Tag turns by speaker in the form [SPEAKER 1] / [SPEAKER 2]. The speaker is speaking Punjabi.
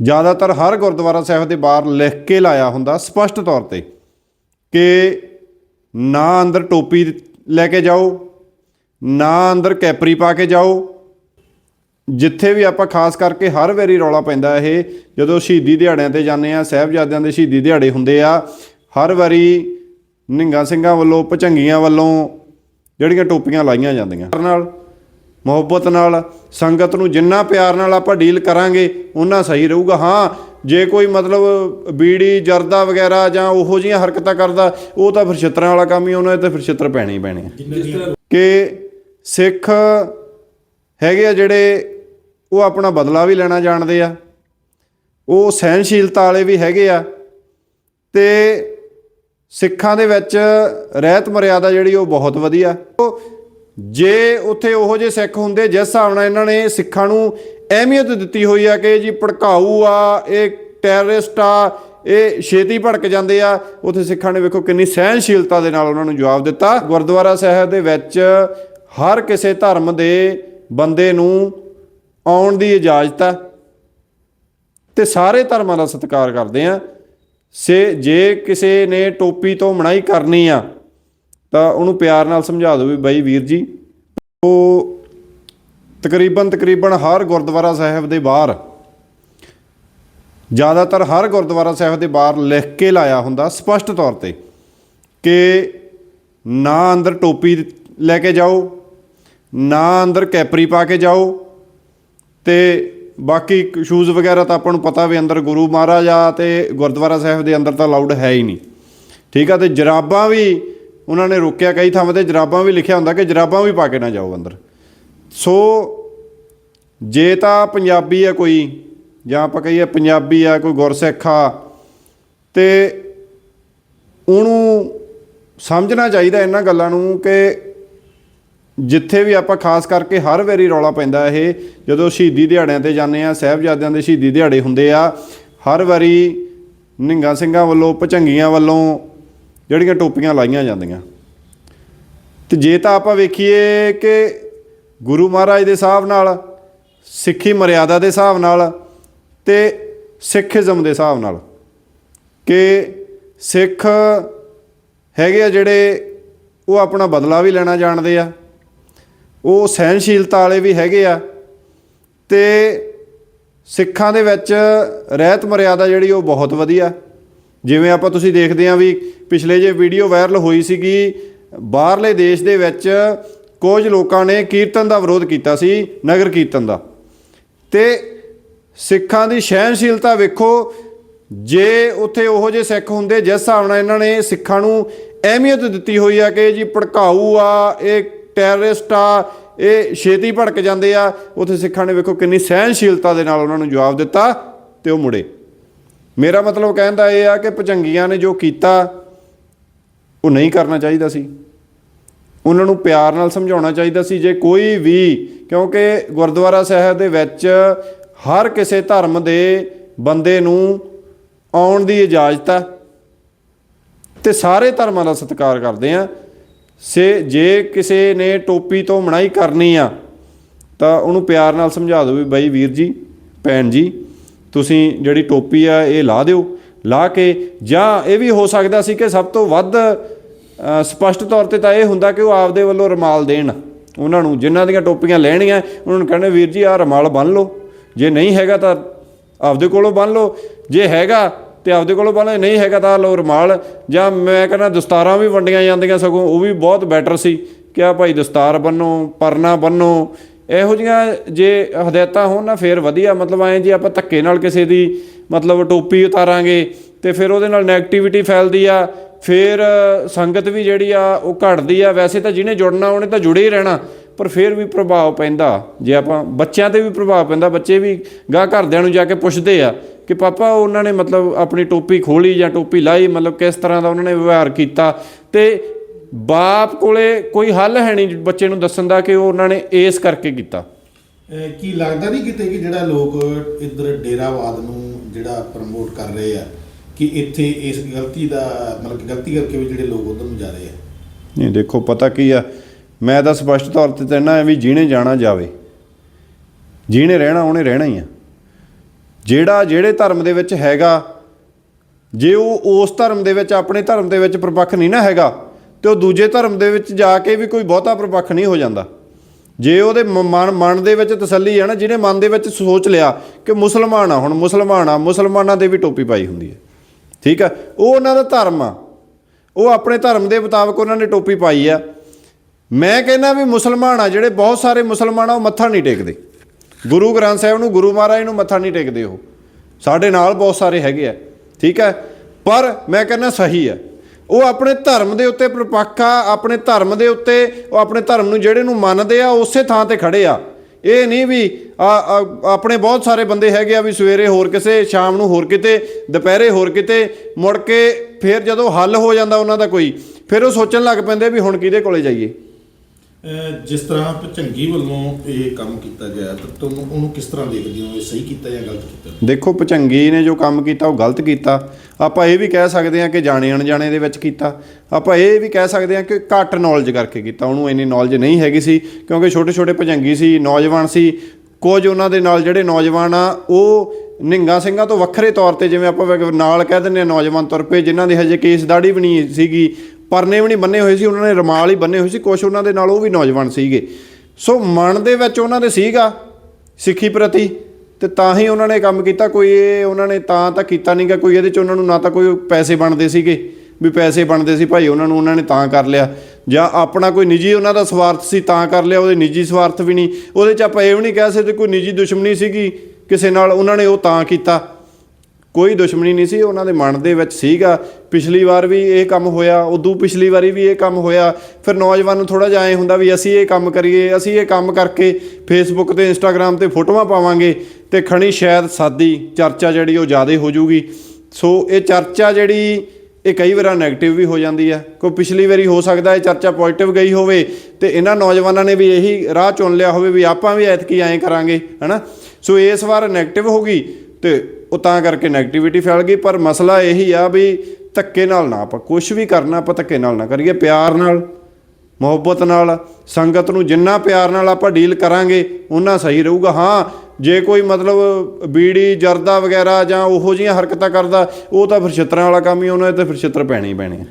[SPEAKER 1] ਜ਼ਿਆਦਾਤਰ ਹਰ ਗੁਰਦੁਆਰਾ ਸਾਹਿਬ ਦੇ ਬਾਹਰ ਲਿਖ ਕੇ ਲਾਇਆ ਹੁੰਦਾ ਸਪਸ਼ਟ ਤੌਰ ਤੇ ਕਿ ਨਾ ਅੰਦਰ ਟੋਪੀ ਲੈ ਕੇ ਜਾਓ, ਨਾ ਅੰਦਰ ਕੈਪਰੀ ਪਾ ਕੇ ਜਾਓ। ਜਿੱਥੇ ਵੀ ਆਪਾਂ ਖਾਸ ਕਰਕੇ ਹਰ ਵਾਰੀ ਰੌਲਾ ਪੈਂਦਾ ਇਹ, ਜਦੋਂ ਸ਼ਹੀਦੀ ਦਿਹਾੜਿਆਂ ਤੇ ਜਾਂਦੇ ਆ ਸਾਹਿਬਜ਼ਾਦਿਆਂ ਦੇ ਸ਼ਹੀਦੀ ਦਿਹਾੜੇ ਹੁੰਦੇ ਆ, ਹਰ ਵਾਰੀ ਨਿੰਗਾ ਸਿੰਘਾਂ ਵੱਲੋਂ, ਭਚੰਗੀਆਂ ਵੱਲੋਂ ਜਿਹੜੀਆਂ ਟੋਪੀਆਂ ਲਾਈਆਂ ਜਾਂਦੀਆਂ। ਨਾਲ ਮੁਹੱਬਤ ਨਾਲ ਸੰਗਤ ਨੂੰ ਜਿੰਨਾ ਪਿਆਰ ਨਾਲ ਆਪਾਂ ਡੀਲ ਕਰਾਂਗੇ ਉਹਨਾਂ ਸਹੀ ਰਹੂਗਾ। ਹਾਂ ਜੇ ਕੋਈ ਮਤਲਬ ਬੀੜੀ ਜਰਦਾ ਵਗੈਰਾ ਜਾਂ ਉਹੋ ਜਿਹੀਆਂ ਹਰਕਤਾਂ ਕਰਦਾ ਉਹ ਤਾਂ ਫਿਰ ਛਿੱਤਰਾਂ ਵਾਲਾ ਕੰਮ ਹੀ ਉਹਨਾਂ ਤੇ ਫਿਰ ਛਿੱਤਰ ਪੈਣੇ ਹੀ ਪੈਣੇ ਕਿ ਸਿੱਖ ਹੈਗੇ ਆ ਜਿਹੜੇ ਉਹ ਆਪਣਾ ਬਦਲਾ ਵੀ ਲੈਣਾ ਜਾਣਦੇ ਆ। ਉਹ ਸਹਿਨਸ਼ੀਲਤਾ ਵਾਲੇ ਵੀ ਹੈਗੇ ਆ। ਤੇ ਸਿੱਖਾਂ ਦੇ ਵਿੱਚ ਰਹਿਤ ਮਰਿਆਦਾ ਜਿਹੜੀ ਉਹ ਬਹੁਤ ਵਧੀਆ। ਉਹ ਜੇ ਉੱਥੇ ਉਹੋ ਜਿਹੇ ਸਿੱਖ ਹੁੰਦੇ, ਜਿਸ ਹਿਸਾਬ ਨਾਲ ਇਹਨਾਂ ਨੇ ਸਿੱਖਾਂ ਨੂੰ ਅਹਿਮੀਅਤ ਦਿੱਤੀ ਹੋਈ ਆ ਕਿ ਜੀ ਭੜਕਾਊ ਆ, ਇਹ ਟੈਰਰਿਸਟ ਆ, ਇਹ ਛੇਤੀ ਭੜਕ ਜਾਂਦੇ ਆ, ਉੱਥੇ ਸਿੱਖਾਂ ਨੇ ਵੇਖੋ ਕਿੰਨੀ ਸਹਿਨਸ਼ੀਲਤਾ ਦੇ ਨਾਲ ਉਹਨਾਂ ਨੂੰ ਜਵਾਬ ਦਿੱਤਾ। ਗੁਰਦੁਆਰਾ ਸਾਹਿਬ ਦੇ ਵਿੱਚ ਹਰ ਕਿਸੇ ਧਰਮ ਦੇ ਬੰਦੇ ਨੂੰ ਆਉਣ ਦੀ ਇਜਾਜ਼ਤ ਆ ਤੇ ਸਾਰੇ ਧਰਮਾਂ ਦਾ ਸਤਿਕਾਰ ਕਰਦੇ ਆ। ਸੇ ਜੇ ਕਿਸੇ ਨੇ ਟੋਪੀ ਤੋਂ ਮਨਾਹੀ ਕਰਨੀ ਆ ਤਾਂ ਉਹਨੂੰ ਪਿਆਰ ਨਾਲ ਸਮਝਾ ਦਿਓ ਵੀ ਬਾਈ ਵੀਰ ਜੀ, ਉਹ ਤਕਰੀਬਨ ਤਕਰੀਬਨ ਹਰ ਗੁਰਦੁਆਰਾ ਸਾਹਿਬ ਦੇ ਬਾਹਰ, ਜ਼ਿਆਦਾਤਰ ਹਰ ਗੁਰਦੁਆਰਾ ਸਾਹਿਬ ਦੇ ਬਾਹਰ ਲਿਖ ਕੇ ਲਾਇਆ ਹੁੰਦਾ ਸਪਸ਼ਟ ਤੌਰ ਤੇ ਕਿ ਨਾ ਅੰਦਰ ਟੋਪੀ ਲੈ ਕੇ ਜਾਓ, ਨਾ ਅੰਦਰ ਕੈਪਰੀ ਪਾ ਕੇ ਜਾਓ ਤੇ ਬਾਕੀ ਸ਼ੂਜ਼ ਵਗੈਰਾ ਤਾਂ ਆਪਾਂ ਨੂੰ ਪਤਾ ਵੀ ਅੰਦਰ ਗੁਰੂ ਮਹਾਰਾਜ ਆ ਤੇ ਗੁਰਦੁਆਰਾ ਸਾਹਿਬ ਦੇ ਅੰਦਰ ਤਾਂ ਅਲਾਉਡ ਹੈ ਹੀ ਨਹੀਂ। ਠੀਕ ਆ, ਤੇ ਜਰਾਬਾਂ ਵੀ ਉਹਨਾਂ ਨੇ ਰੋਕਿਆ ਕਈ ਥਾਵਾਂ ਤੇ, ਜਰਾਬਾਂ ਵੀ ਲਿਖਿਆ ਹੁੰਦਾ ਕਿ ਜਰਾਬਾਂ ਵੀ ਪਾ ਕੇ ਨਾ ਜਾਓ ਅੰਦਰ। ਸੋ ਜੇ ਤਾਂ ਪੰਜਾਬੀ ਆ ਕੋਈ, ਜਾਂ ਆਪਾਂ ਕਹੀਏ ਪੰਜਾਬੀ ਆ, ਕੋਈ ਗੁਰਸਿੱਖ ਆ, ਤੇ ਉਹਨੂੰ ਸਮਝਣਾ ਚਾਹੀਦਾ ਇਹਨਾਂ ਗੱਲਾਂ ਨੂੰ ਕਿ ਜਿੱਥੇ ਵੀ ਆਪਾਂ ਖਾਸ ਕਰਕੇ ਹਰ ਵਾਰੀ ਰੌਲਾ ਪੈਂਦਾ ਇਹ, ਜਦੋਂ ਸ਼ਹੀਦੀ ਦਿਹਾੜਿਆਂ ਤੇ ਜਾਂਦੇ ਆ, ਸਾਹਿਬਜ਼ਾਦਿਆਂ ਦੇ ਸ਼ਹੀਦੀ ਦਿਹਾੜੇ ਹੁੰਦੇ ਆ, ਹਰ ਵਾਰੀ ਨਿੰਗਾ ਸਿੰਘਾਂ ਵੱਲੋਂ, ਭਚੰਗੀਆਂ ਵੱਲੋਂ ਜਿਹੜੀਆਂ ਟੋਪੀਆਂ ਲਾਈਆਂ ਜਾਂਦੀਆਂ। ਤੇ ਜੇ ਤਾਂ ਆਪਾਂ ਵੇਖੀਏ ਕਿ ਗੁਰੂ ਮਹਾਰਾਜ ਦੇ ਹਿਸਾਬ ਨਾਲ, ਸਿੱਖੀ ਮਰਿਆਦਾ ਦੇ ਹਿਸਾਬ ਨਾਲ ਤੇ ਸਿੱਖੀਜ਼ਮ ਦੇ ਹਿਸਾਬ ਨਾਲ ਕਿ ਸਿੱਖ ਹੈਗੇ ਆ ਜਿਹੜੇ ਉਹ ਆਪਣਾ ਬਦਲਾ ਵੀ ਲੈਣਾ ਜਾਣਦੇ ਆ, ਉਹ ਸਹਿਨਸ਼ੀਲਤਾ ਵਾਲੇ ਵੀ ਹੈਗੇ ਆ ਤੇ ਸਿੱਖਾਂ ਦੇ ਵਿੱਚ ਰਹਿਤ ਮਰਿਆਦਾ ਜਿਹੜੀ ਉਹ ਬਹੁਤ ਵਧੀਆ। ਜਿਵੇਂ ਆਪਾਂ ਤੁਸੀਂ ਦੇਖਦੇ ਆ ਵੀ ਪਿਛਲੇ ਜੇ ਵੀਡੀਓ ਵਾਇਰਲ ਹੋਈ ਸੀਗੀ, ਬਾਹਰਲੇ ਦੇਸ਼ ਦੇ ਵਿੱਚ ਕੁਝ ਲੋਕਾਂ ਨੇ ਕੀਰਤਨ ਦਾ ਵਿਰੋਧ ਕੀਤਾ ਸੀ, ਨਗਰ ਕੀਰਤਨ ਦਾ। ਤੇ ਸਿੱਖਾਂ ਦੀ ਸਹਿਨਸ਼ੀਲਤਾ ਵੇਖੋ, ਜੇ ਉੱਥੇ ਉਹੋ ਜਿਹੇ ਸਿੱਖ ਹੁੰਦੇ, ਜਿਸ ਹਿਸਾਬ ਨਾਲ ਇਹਨਾਂ ਨੇ ਸਿੱਖਾਂ ਨੂੰ ਅਹਿਮੀਅਤ ਦਿੱਤੀ ਹੋਈ ਆ ਕਿ ਜੀ ਭੜਕਾਊ ਆ, ਇਹ ਟੈਰਰਿਸਟ ਆ, ਇਹ ਛੇਤੀ ਭੜਕ ਜਾਂਦੇ ਆ, ਉੱਥੇ ਸਿੱਖਾਂ ਨੇ ਵੇਖੋ ਕਿੰਨੀ ਸਹਿਨਸ਼ੀਲਤਾ ਦੇ ਨਾਲ ਉਹਨਾਂ ਨੂੰ ਜਵਾਬ ਦਿੱਤਾ ਤੇ ਉਹ ਮੁੜੇ। ਮੇਰਾ ਮਤਲਬ ਕਹਿਣ ਦਾ ਇਹ ਆ ਕਿ ਭਜੰਗੀਆਂ ਨੇ ਜੋ ਕੀਤਾ, ਉਹ ਨਹੀਂ ਕਰਨਾ ਚਾਹੀਦਾ ਸੀ। ਉਹਨਾਂ ਨੂੰ ਪਿਆਰ ਨਾਲ ਸਮਝਾਉਣਾ ਚਾਹੀਦਾ ਸੀ। ਜੇ ਕੋਈ ਵੀ, ਕਿਉਂਕਿ ਗੁਰਦੁਆਰਾ ਸਾਹਿਬ ਦੇ ਵਿੱਚ ਹਰ ਕਿਸੇ ਧਰਮ ਦੇ ਬੰਦੇ ਨੂੰ ਆਉਣ ਦੀ ਇਜਾਜ਼ਤ ਆ ਤੇ ਸਾਰੇ ਧਰਮਾਂ ਦਾ ਸਤਿਕਾਰ ਕਰਦੇ ਆ। ਸੇ, ਜੇ ਕਿਸੇ ਨੇ ਟੋਪੀ ਤੋਂ ਮਨਾਹੀ ਕਰਨੀ ਆ, ਤਾਂ ਉਹਨੂੰ ਪਿਆਰ ਨਾਲ ਸਮਝਾ ਦਿਓ ਵੀ ਬਾਈ ਵੀਰ ਜੀ, ਭੈਣ ਜੀ ਤੁਸੀਂ ਜਿਹੜੀ ਟੋਪੀ ਆ ਇਹ ਲਾ ਦਿਓ ਲਾ ਕੇ ਜਾਂ ਇਹ ਵੀ ਹੋ ਸਕਦਾ ਸੀ ਕਿ ਸਭ ਤੋਂ ਵੱਧ ਅ, ਸਪਸ਼ਟ ਤੌਰ ਤੇ ਤਾਂ ਇਹ ਹੁੰਦਾ ਕਿ ਉਹ ਆਪਦੇ ਵੱਲੋਂ ਰਮਾਲ ਦੇਣ। ਉਹਨਾਂ ਨੂੰ ਜਿਨ੍ਹਾਂ ਦੀਆਂ ਟੋਪੀਆਂ ਲੈਣੀਆਂ ਉਹਨਾਂ ਨੂੰ ਕਹਿੰਦੇ ਵੀਰ ਜੀ ਆਹ ਰਮਾਲ ਬੰਨ ਲਓ। ਜੇ ਨਹੀਂ ਹੈਗਾ ਤਾਂ ਆਪਦੇ ਕੋਲੋਂ ਬੰਨ ਲਓ। ਜੇ ਹੈਗਾ ਤੇ ਆਪਦੇ ਕੋਲੋਂ ਬੰਨ ਲਓ ਨਹੀਂ ਹੈਗਾ ਤਾਂ ਲਓ ਰਮਾਲ। ਜਾਂ ਮੈਂ ਕਹਿੰਦਾ ਦਸਤਾਰਾਂ ਵੀ ਵੰਡੀਆਂ ਜਾਂਦੀਆਂ ਸਗੋਂ ਉਹ ਵੀ ਬਹੁਤ ਬੈਟਰ ਸੀ। ਕਿ ਆ ਭਾਈ ਦਸਤਾਰ ਬੰਨੋ ਪਰਨਾ ਬੰਨੋ ਇਹੋ ਜੀਆਂ ਜੇ ਹਦਾਇਤਾਂ ਹੋਣ ਨਾ, ਫੇਰ ਵਧੀਆ। ਮਤਲਬ ਐਂ ਜੇ ਆਪਾਂ ਧੱਕੇ ਨਾਲ ਕਿਸੇ ਦੀ ਮਤਲਬ ਟੋਪੀ ਉਤਾਰਾਂਗੇ ਤੇ ਫਿਰ ਉਹਦੇ ਨਾਲ 네ਗੇਟਿਵਿਟੀ ਫੈਲਦੀ ਆ, ਫਿਰ ਸੰਗਤ ਵੀ ਜਿਹੜੀ ਆ ਉਹ ਘਟਦੀ ਆ। ਵੈਸੇ ਤਾਂ ਜਿਹਨੇ ਜੁੜਨਾ, ਉਹਨੇ ਤਾਂ ਜੁੜੇ ਹੀ ਰਹਿਣਾ, ਪਰ ਫਿਰ ਵੀ ਪ੍ਰਭਾਵ ਪੈਂਦਾ। ਜੇ ਆਪਾਂ ਬੱਚਿਆਂ ਤੇ ਵੀ ਪ੍ਰਭਾਵ ਪੈਂਦਾ, ਬੱਚੇ ਵੀ ਗਾਂ ਘਰਦਿਆਂ ਨੂੰ ਜਾ ਕੇ ਪੁੱਛਦੇ ਆ ਕਿ ਪਾਪਾ, ਉਹਨਾਂ ਨੇ ਮਤਲਬ ਆਪਣੀ ਟੋਪੀ ਖੋਲੀ ਜਾਂ ਟੋਪੀ ਲਾਈ, ਮਤਲਬ ਕਿਸ ਤਰ੍ਹਾਂ ਦਾ ਉਹਨਾਂ ਨੇ ਵਿਵਹਾਰ ਕੀਤਾ। ਤੇ ਬਾਪ ਕੋਲੇ ਕੋਈ ਹੱਲ ਹੈ ਨਹੀਂ ਬੱਚੇ ਨੂੰ ਦੱਸਣ ਦਾ ਕਿ ਉਹ ਉਹਨਾਂ ਨੇ ਇਸ ਕਰਕੇ ਕੀਤਾ?
[SPEAKER 2] ਕੀ ਲੱਗਦਾ ਨਹੀਂ ਕਿਤੇ ਕਿ ਜਿਹੜਾ ਲੋਕ ਇੱਧਰ ਡੇਰਾਵਾਦ ਨੂੰ ਜਿਹੜਾ ਪ੍ਰਮੋਟ ਕਰ ਰਹੇ ਆ ਕਿ ਇੱਥੇ ਇਸ ਗਲਤੀ ਦਾ ਮਤਲਬ ਕਿ ਗਲਤੀ ਕਰਕੇ ਵੀ ਜਿਹੜੇ ਲੋਕ ਉਧਰ ਨੂੰ ਜਾ ਰਹੇ ਆ?
[SPEAKER 1] ਨਹੀਂ ਦੇਖੋ ਪਤਾ ਕੀ ਆ? ਮੈਂ ਤਾਂ ਸਪਸ਼ਟ ਤੌਰ ਤੇ ਕਹਿਣਾ ਵੀ ਜਿਹਨੇ ਜਾਣਾ ਜਾਵੇ ਜਿਹਨੇ ਰਹਿਣਾ ਉਹਨੇ ਰਹਿਣਾ ਹੀ ਆ। ਜਿਹੜਾ ਜਿਹੜੇ ਧਰਮ ਦੇ ਵਿੱਚ ਹੈਗਾ ਜੇ ਉਹ ਉਸ ਧਰਮ ਦੇ ਵਿੱਚ ਆਪਣੇ ਧਰਮ ਦੇ ਵਿੱਚ ਪ੍ਰਪੱਖ ਨਹੀਂ ਨਾ ਹੈਗਾ ਤੇ ਉਹ ਦੂਜੇ ਧਰਮ ਦੇ ਵਿੱਚ ਜਾ ਕੇ ਵੀ ਕੋਈ ਬਹੁਤਾ ਪ੍ਰਪੱਖ ਨਹੀਂ ਹੋ ਜਾਂਦਾ। ਜੇ ਉਹਦੇ ਮ- ਮਨ ਮਨ ਦੇ ਵਿੱਚ ਤਸੱਲੀ ਹੈ ਨਾ, ਜਿਹਨੇ ਮਨ ਦੇ ਵਿੱਚ ਸੋਚ ਲਿਆ ਕਿ ਮੁਸਲਮਾਨ ਆ ਹੁਣ, ਮੁਸਲਮਾਨ ਆ, ਮੁਸਲਮਾਨਾਂ ਦੇ ਵੀ ਟੋਪੀ ਪਾਈ ਹੁੰਦੀ ਹੈ। ਠੀਕ ਆ? ਉਹ ਉਹਨਾਂ ਦਾ ਧਰਮ ਆ। ਉਹ ਆਪਣੇ ਧਰਮ ਦੇ ਮੁਤਾਬਕ ਉਹਨਾਂ ਨੇ ਟੋਪੀ ਪਾਈ ਆ। ਮੈਂ ਕਹਿੰਦਾ ਵੀ ਮੁਸਲਮਾਨ ਆ, ਜਿਹੜੇ ਬਹੁਤ ਸਾਰੇ ਮੁਸਲਮਾਨ ਆ, ਉਹ ਮੱਥਾ ਨਹੀਂ ਟੇਕਦੇ। ਗੁਰੂ ਗ੍ਰੰਥ ਸਾਹਿਬ ਨੂੰ, ਗੁਰੂ ਮਹਾਰਾਜ ਨੂੰ ਮੱਥਾ ਨਹੀਂ ਟੇਕਦੇ ਉਹ। ਸਾਡੇ ਨਾਲ ਬਹੁਤ ਸਾਰੇ ਹੈਗੇ ਆ। ਠੀਕ ਹੈ ਪਰ ਮੈਂ ਕਹਿੰਦਾ ਸਹੀ ਆ। ਉਹ ਆਪਣੇ ਧਰਮ ਦੇ ਉੱਤੇ ਪ੍ਰਪੱਖ ਆ, ਆਪਣੇ ਧਰਮ ਦੇ ਉੱਤੇ, ਉਹ ਆਪਣੇ ਧਰਮ ਨੂੰ ਜਿਹੜੇ ਨੂੰ ਮੰਨਦੇ ਆ ਉਸੇ ਥਾਂ ਤੇ ਖੜੇ ਆ। ਇਹ ਨਹੀਂ ਵੀ ਆਪਣੇ ਬਹੁਤ ਸਾਰੇ ਬੰਦੇ ਹੈਗੇ ਆ ਵੀ ਸਵੇਰੇ ਹੋਰ ਕਿਸੇ, ਸ਼ਾਮ ਨੂੰ ਹੋਰ ਕਿਤੇ, ਦੁਪਹਿਰੇ ਹੋਰ ਕਿਤੇ, ਮੁੜ ਕੇ ਫਿਰ ਜਦੋਂ ਹੱਲ ਹੋ ਜਾਂਦਾ ਉਹਨਾਂ ਦਾ ਕੋਈ, ਫਿਰ ਉਹ ਸੋਚਣ ਲੱਗ ਪੈਂਦੇ ਵੀ ਹੁਣ ਕਿਹਦੇ ਕੋਲੇ ਜਾਈਏ।
[SPEAKER 2] ਜਿਸ ਤਰ੍ਹਾਂ ਭਚੰਗੀ ਵੱਲੋਂ ਇਹ ਕੰਮ ਕੀਤਾ ਗਿਆ, ਤਾਂ ਤੁਹਾਨੂੰ ਉਹਨੂੰ ਕਿਸ ਤਰ੍ਹਾਂ ਦੇਖਦੇ ਹੋ? ਇਹ ਸਹੀ ਕੀਤਾ ਜਾਂ ਗਲਤ ਕੀਤਾ?
[SPEAKER 1] ਦੇਖੋ ਪਚੰਗੀ ਨੇ ਜੋ ਕੰਮ ਕੀਤਾ, ਉਹ ਗਲਤ ਕੀਤਾ। ਆਪਾਂ ਇਹ ਵੀ ਕਹਿ ਸਕਦੇ ਹਾਂ ਕਿ ਜਾਣੇ ਅਣਜਾਣੇ ਦੇ ਵਿੱਚ ਕੀਤਾ। ਆਪਾਂ ਇਹ ਵੀ ਕਹਿ ਸਕਦੇ ਹਾਂ ਕਿ ਘੱਟ ਨੌਲੇਜ ਕਰਕੇ ਕੀਤਾ। ਉਹਨੂੰ ਇੰਨੀ ਨੌਲੇਜ ਨਹੀਂ ਹੈਗੀ ਸੀ, ਕਿਉਂਕਿ ਛੋਟੇ ਛੋਟੇ ਪਚੰਗੀ ਸੀ, ਨੌਜਵਾਨ ਸੀ। ਕੁਝ ਉਹਨਾਂ ਦੇ ਨਾਲ ਜਿਹੜੇ ਨੌਜਵਾਨ ਆ, ਉਹ ਨਿੰਗਾ ਸਿੰਘਾਂ ਤੋਂ ਵੱਖਰੇ ਤੌਰ ਤੇ ਜਿਵੇਂ ਆਪਾਂ ਨਾਲ ਕਹਿ ਦਿੰਦੇ ਆ ਨੌਜਵਾਨ ਤੁਰ ਪਏ, ਜਿਨ੍ਹਾਂ ਦੇ ਹਜੇ ਕੇਸ ਦਾੜੀ ਵੀ ਨਹੀਂ ਸੀਗੀ ਪਰਨੇ ਵੀ ਨਹੀਂ ਬੰਨੇ ਹੋਏ ਸੀ, ਉਹਨਾਂ ਨੇ ਰਮਾਲ ਹੀ ਬੰਨੇ ਹੋਏ ਸੀ ਕੁਝ ਉਹਨਾਂ ਦੇ ਨਾਲ ਉਹ ਵੀ ਨੌਜਵਾਨ ਸੀਗੇ। ਸੋ ਮਨ ਦੇ ਵਿੱਚ ਉਹਨਾਂ ਦੇ ਸੀਗਾ ਸਿੱਖੀ ਪ੍ਰਤੀ ਤੇ ਤਾਂ ਹੀ ਉਹਨਾਂ ਨੇ ਕੰਮ ਕੀਤਾ, ਕੋਈ ਇਹ ਉਹਨਾਂ ਨੇ ਤਾਂ ਤਾਂ ਕੀਤਾ ਨਹੀਂਗਾ ਕੋਈ ਇਹਦੇ ਚ ਉਹਨਾਂ ਨੂੰ ਨਾ ਤਾਂ ਕੋਈ ਪੈਸੇ ਬਣਦੇ ਸੀਗੇ, ਵੀ ਪੈਸੇ ਬਣਦੇ ਸੀ ਭਾਈ, ਉਹਨਾਂ ਨੂੰ ਉਹਨਾਂ ਨੇ ਤਾਂ ਕਰ ਲਿਆ। ਜਾਂ ਆਪਣਾ ਕੋਈ ਨਿੱਜੀ ਉਹਨਾਂ ਦਾ ਸਵਾਰਥ ਸੀ, ਤਾਂ ਕਰ ਲਿਆ, ਉਹਦੇ ਨਿੱਜੀ ਸਵਾਰਥ ਵੀ ਨਹੀਂ। ਉਹਦੇ ਚ ਆਪਾਂ ਇਹ ਵੀ ਨਹੀਂ ਕਹਿ ਸਕਦੇ, ਕੋਈ ਨਿੱਜੀ ਦੁਸ਼ਮਣੀ ਸੀਗੀ, ਕਿਸੇ ਨਾਲ ਉਹਨਾਂ ਨੇ ਉਹ ਤਾਂ ਕੀਤਾ। ਕੋਈ ਦੁਸ਼ਮਣੀ ਨਹੀਂ ਸੀ, ਉਹਨਾਂ ਦੇ ਮਨ ਦੇ ਵਿੱਚ ਸੀਗਾ। ਪਿਛਲੀ ਵਾਰ ਵੀ ਇਹ ਕੰਮ ਹੋਇਆ, ਉਦੋਂ ਪਿਛਲੀ ਵਾਰੀ ਵੀ ਇਹ ਕੰਮ ਹੋਇਆ। ਫਿਰ ਨੌਜਵਾਨ ਨੂੰ ਥੋੜਾ ਜਿਹਾ ਐ ਹੁੰਦਾ ਵੀ ਅਸੀਂ ਇਹ ਕੰਮ ਕਰੀਏ, ਅਸੀਂ ਇਹ ਕੰਮ ਕਰਕੇ ਫੇਸਬੁੱਕ ਤੇ ਇੰਸਟਾਗ੍ਰam ਤੇ ਫੋਟੋਆਂ ਪਾਵਾਂਗੇ ਤੇ ਖਣੀ ਸ਼ਾਇਦ ਸਾਦੀ ਚਰਚਾ ਜਿਹੜੀ ਉਹ ਜ਼ਿਆਦਾ ਹੋ ਜੂਗੀ ਸੋ ਇਹ ਚਰਚਾ ਜਿਹੜੀ, ਇਹ ਕਈ ਵਾਰ ਨੈਗੇਟਿਵ ਵੀ ਹੋ ਜਾਂਦੀ ਹੈ ਕੋਈ ਪਿਛਲੀ ਵਾਰੀ ਹੋ ਸਕਦਾ ਇਹ ਚਰਚਾ ਪੋਜ਼ਿਟਿਵ ਗਈ ਹੋਵੇ ਤੇ ਇਹਨਾਂ ਨੌਜਵਾਨਾਂ ਨੇ ਵੀ ਇਹੀ ਰਾਹ ਚੁਣ ਲਿਆ ਹੋਵੇ ਵੀ ਆਪਾਂ ਵੀ ਐਤਕੀ ਐਂ ਕਰਾਂਗੇ, ਹਨਾ? ਸੋ ਇਸ ਵਾਰ ਨੈਗੇਟਿਵ ਹੋ ਗਈ ਤੇ ਉਹ ਤਾਂ ਕਰਕੇ 네ਗੇਟਿਵਿਟੀ ਫੈਲ ਗਈ, ਪਰ ਮਸਲਾ ਇਹੀ ਆ ਵੀ ਧੱਕੇ ਨਾਲ ਨਾ ਆਪਾਂ ਕੁਝ ਵੀ ਕਰਨਾ, ਆਪਾਂ ਧੱਕੇ ਨਾਲ ਨਾ ਕਰੀਏ, ਪਿਆਰ ਨਾਲ, ਮੁਹੱਬਤ ਨਾਲ, ਸੰਗਤ ਨੂੰ ਜਿੰਨਾ ਪਿਆਰ ਨਾਲ ਆਪਾਂ ਡੀਲ ਕਰਾਂਗੇ ਉਹਨਾਂ ਸਹੀ ਰਹੂਗਾ। ਹਾਂ, ਜੇ ਕੋਈ ਮਤਲਬ ਬੀੜੀ, ਜਰਦਾ ਵਗੈਰਾ ਜਾਂ ਉਹੋ ਜਿਹੀਆਂ ਹਰਕਤਾਂ ਕਰਦਾ, ਉਹ ਤਾਂ ਫਿਰ ਛਿੱਤਰਾਂ ਵਾਲਾ ਕੰਮ ਹੀ ਉਹਨਾਂ ਤੇ ਫਿਰ ਛਿੱਤਰ ਪੈਣੇ ਹੀ ਪੈਣੇ ਆ